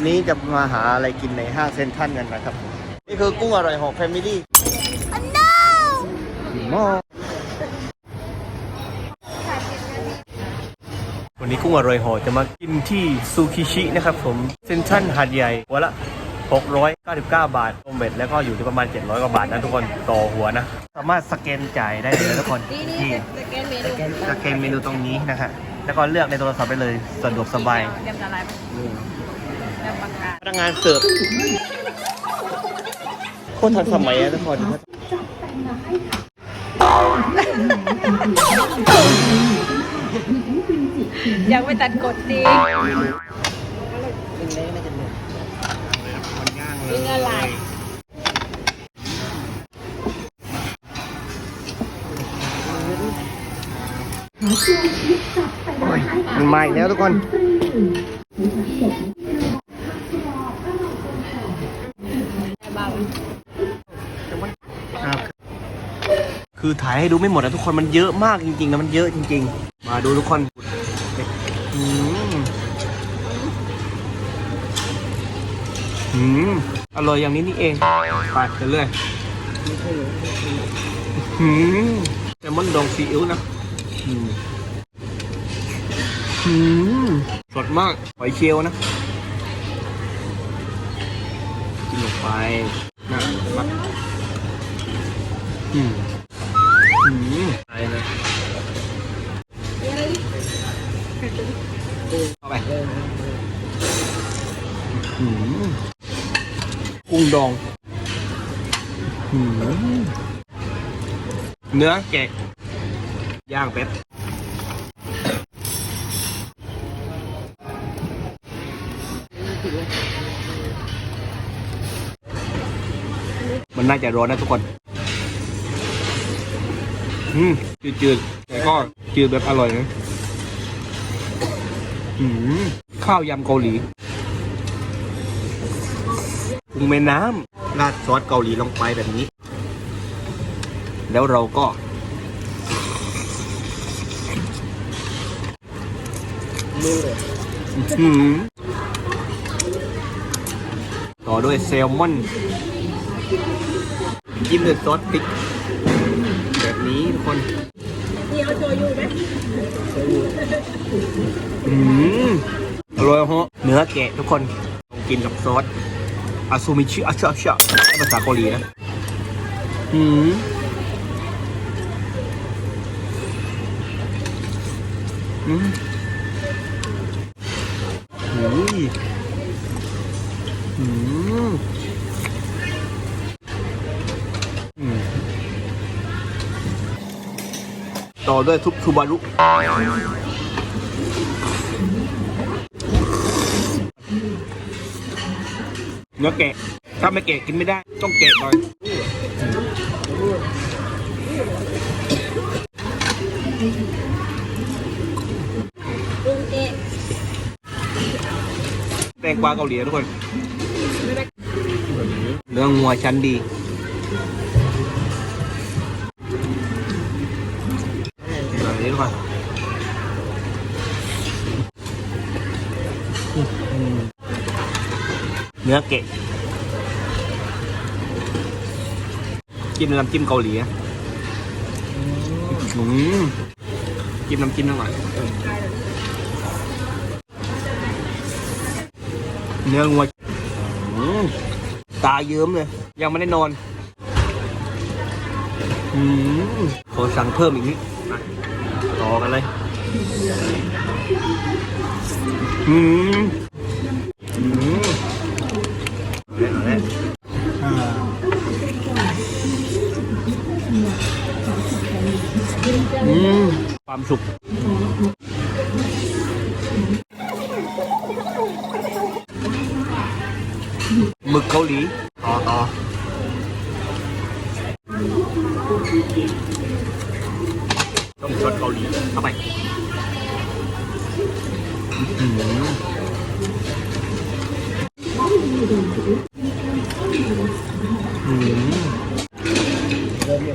วันนี้จะมาหาอะไรกินในห้างเซ็นทรัลกันนะครับ นี่คือกุ้งอร่อยหอกแฟมิลี่หม้อวันนี้กุ้งอร่อยหอจะมากินที่ซูคิชินะครับผมเซ็นทรัลหาดใหญ่หัวละ 699 บาทโอมเบ็ดแล้วก็อยู่ที่ประมาณ 700 กว่าบาทนะทุกคนต่อหัวนะ สามารถสแกนจ่ายได้เลยทุกคนนี่นี่นี่สแกนเมนูสแกนเมนูตรงนี้นะฮะแล้วก็เลือกในโทรศัพท์ไปเลยสะดวกสบาย พนักงานเสิร์ฟโคตรทันสมัยอะทุกคนยังไม่ตัดกดดีมันย่างเลยิยงอะไรโอ้ยมันมาอีกแล้วทุกคน คือถ่ายให้ดูไม่หมดนะทุกคนมันเยอะมากจริงๆนะมันเยอะจริง ๆ มาดูทุกคนอืมอืมอร่อยอย่างนี้นี่เองไปกันเลยอืมแซลมอนดองซีอิ๊วนะอืมอืมสดมากหอยเชลนะกินลงไปนะมาอืม กุ้งดองอเนื้อแกะ ย่างเป็ดมันน่าจะร้อนนะทุกคน อืม จืดๆ แต่ก็จืดแบบอร่อยนะ อืม ข้าวยำเกาหลี แม่น้ำราดซอสเกาหลีลงไปแบบนี้ แล้วเราก็อืมต่อด้วยแซลมอนจิ้มด้วยซอสพริก แบบนี้ทุกคนๆนี่เอาโชยุไหมอืมอร่อยฮะเนื้อแกะทุกคนต้องกินกับซอส อาซูมิชิอาชาชาภาษาเกาหลีนะอืมอืมอุ้ยอืมอืมต่อด้วยทุบทูบารุ เนื้อแกะ ถ้าไม่แกะกินไม่ได้ ต้องแกะหน่อยปรุงเองแตงกวาเกาหลีทุกคน เนื้องัวชั้นดีแบบนี้ทุกคน เนื้อแกะจิ้มน้ำจิ้มเกาหลีอะอืมจิ้มน้ำจิ้มหน่อยเนื้องัวอืมตาเยิ้มเลย ยังไม่ได้นอนอืมขอสั่งเพิ่มอีกนิดมาต่อกันเลยอืมอืม อืมความสุขหมึกเกาหลี ต่อต่อต้องชดเกาหลีเข้าไปอื้อหืออืม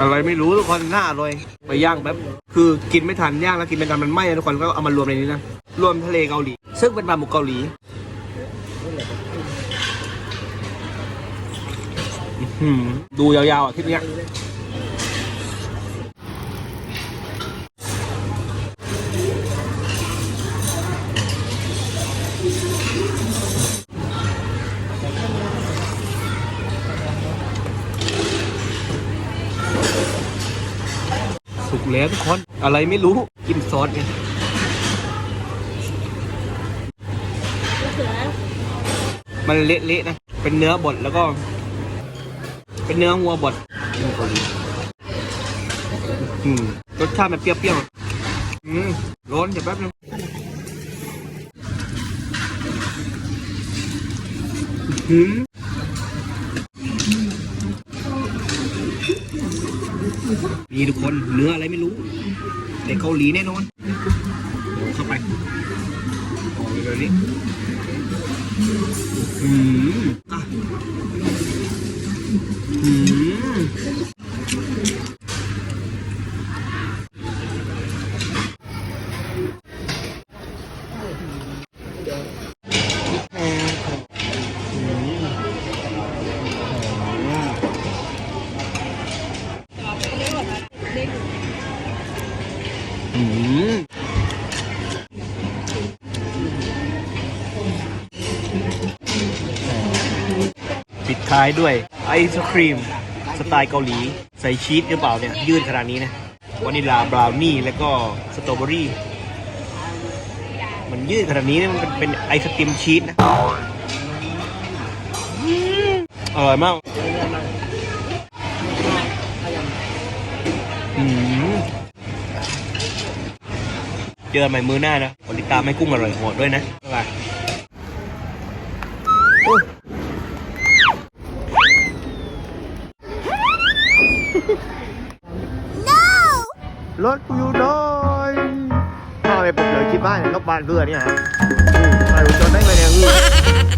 อะไรไม่รู้ทุกคนหน่าอร่อยไปย่างแป๊บคือกินไม่ทันย่างแล้วกินไม่ทันมันไหม้ทุกคนก็เอามารวมในนี้นะรวมทะเลเกาหลี ซึ่งเป็นปลาหมึกเกาหลีดูยาวๆอะคลิปเนี้ย แล้วทุกคน อะไรไม่รู้กินซอสไงเสือมันเละๆนะ เป็นเนื้อบดแล้วก็ เป็นเนื้อวัวบดอืมรสชาติมันเปรี้ยวๆอืมร้อนเดี๋ยวแป๊บนึงอื้อหือ นี่ทุกคนเนื้ออะไรไม่รู้เด็กเกาหลีแน่นอนเดี๋ยวเข้าไปอ๋อเดี๋ยวนี้อืม ท้ายด้วยไอศครีม สไตล์เกาหลี ใส่ชีสหรือเปล่าเนี่ย ยืดขนาดนี้นะวานิลาบราวนี่ แล้วก็สตรอเบอรี่ มันยืดขนาดนี้เนี่ยมันเป็นไอศครีมชีสนะ อร่อยมากเจอใหม่มือหน้านะกดติดตามให้กุ้งอร่อยโหดด้วยนะ รถกูอยู่น้อยทำไมผมเลยคิดบ้านนกบ้านเพื่อนเนี่ยฮะอืมใครรู้จนได้ไหมเนี่ยอืม